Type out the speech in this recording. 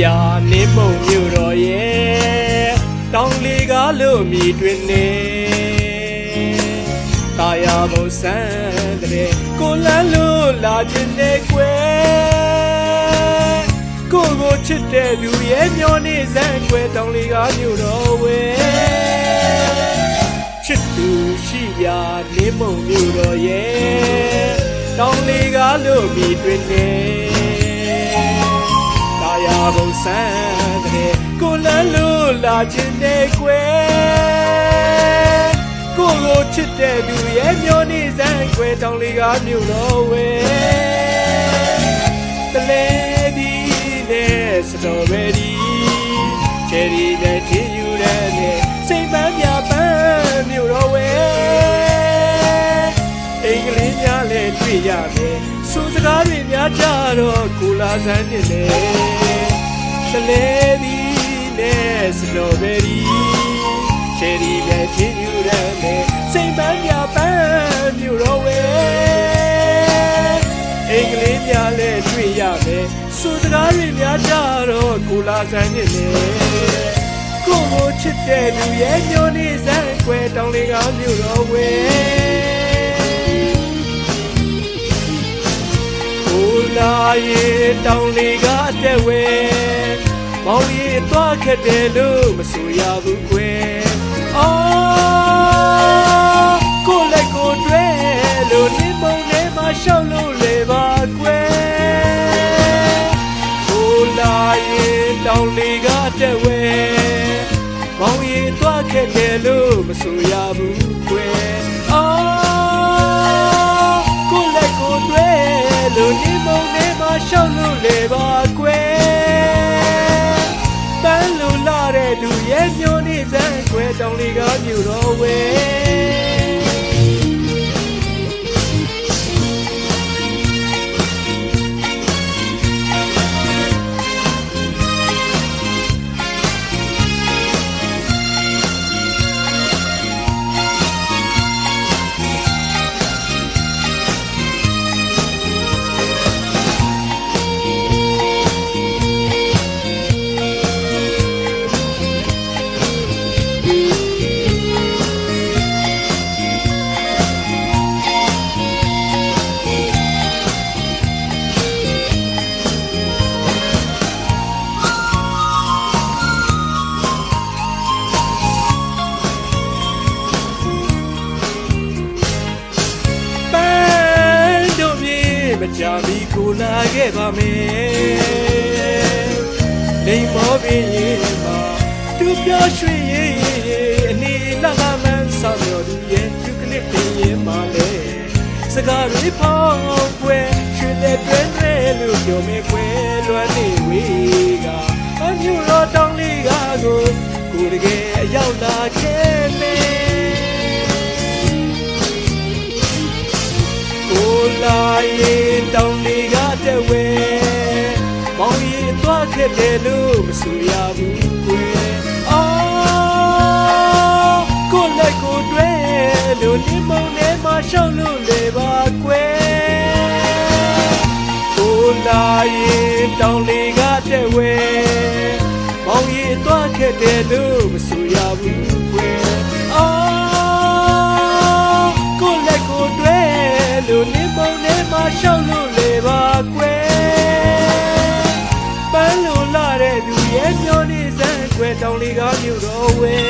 နေမုံမြို့တော်ရဲ့တောင်လေးကားလို့မြည်တွင်နေတာယာဘုံဆန်းတဲ့ကိုလန်းလို့လာခြင်းနဲ့ကွယ်ကိုကိုချစ်တဲ့သူရဲ့မျောနေစမ်းကွယ်တောင်လေးကားမြို့တော်ဝဲချစ်သူရှိရာနေမုံမြို့တော်ရဲ့တောင်လေးကားလို့မြည်တွင်နေ တာယာဘုံဆန်းတဲ့ကိုလန်းလို့လာခြင်းနဲ့ကွယ်ကိုကိုချစ်တဲ့သူရဲ့မျောနေစမ်းခွဲတောင်လေးကမြို့တော်ဝဲတလဲဒီနဲ့စတော်ဘယ်ဒီချယ်ရီနဲ့ထင်းယူတဲ့နဲ့စိတ်ပန်းပြပန်းမြို့တော်ဝဲအင်္ဂလိပ်များလည်းတွေ့ရမယ်စူစကားတွေများကြတော့ကိုလာဆန်းနေလေ တလဲဒီနဲ့စတော်ဘယ်ဒီချယ်ရီနဲ့ချင်းယူရမယ်စိတ်ပန်းပြပန်းမြို့တော်ဝဲအင်္ဂလိပ်များလည်းတွေ့ရမယ်စူစကားတွေများကြတော့ကိုလာဆန်းနေလေကိုကိုချစ်တဲ့လူရဲ့ညိုနေစမ်းခွဲတောင်းလေးကမြို့တော်ဝဲကိုလာရဲ့တောင်းလေးကအတဲ့ဝဲ မောင်လေးသွားခက်တယ်လို့မဆိုရဘူးကွယ်အော်ကိုလည်းကိုတွဲလို့နေမုံထဲမှာရှောက်လို့လေပါကွယ်ကိုလာရင်တောင်လေးကတဲ့ဝဲမောင်ရီသွားခဲ့တယ်လို့မဆိုရဘူးကွယ် မ်းခွဲတောင်လေးကမြူတော်ဝဲ ကြမီကိုလာခဲ့ပါမယ်လိမ်မောပင်ရင်မှာသူပြောရွှေရင်အနေလာကမှန်းဆောင်ရသူရဲ့သူကလစ်ပင်ရင်မှာလေစကားတွေဖောင်းကွယ်ရွှေလက်တွဲတွဲလို့ပြောမေကွယ်လွမ်းနေဝေးကအမျိုးတော်တောင်းလေးကားကိုကိုယ်တကယ်အရောက်လာ တယ်လို့မဆိုရဘူးကွယ်အော်ကိုလည်းကိုတွဲလို့ဒီမုံထဲမှာရှောက်လို့လေပါကွယ်ကိုလာရင်တောင်လေးကတဲ့ဝဲမောင်ရင်သွားခဲ့တယ်လို့မဆိုရဘူး ကွယ်တောင်လေးကမြို့တော်ဝဲ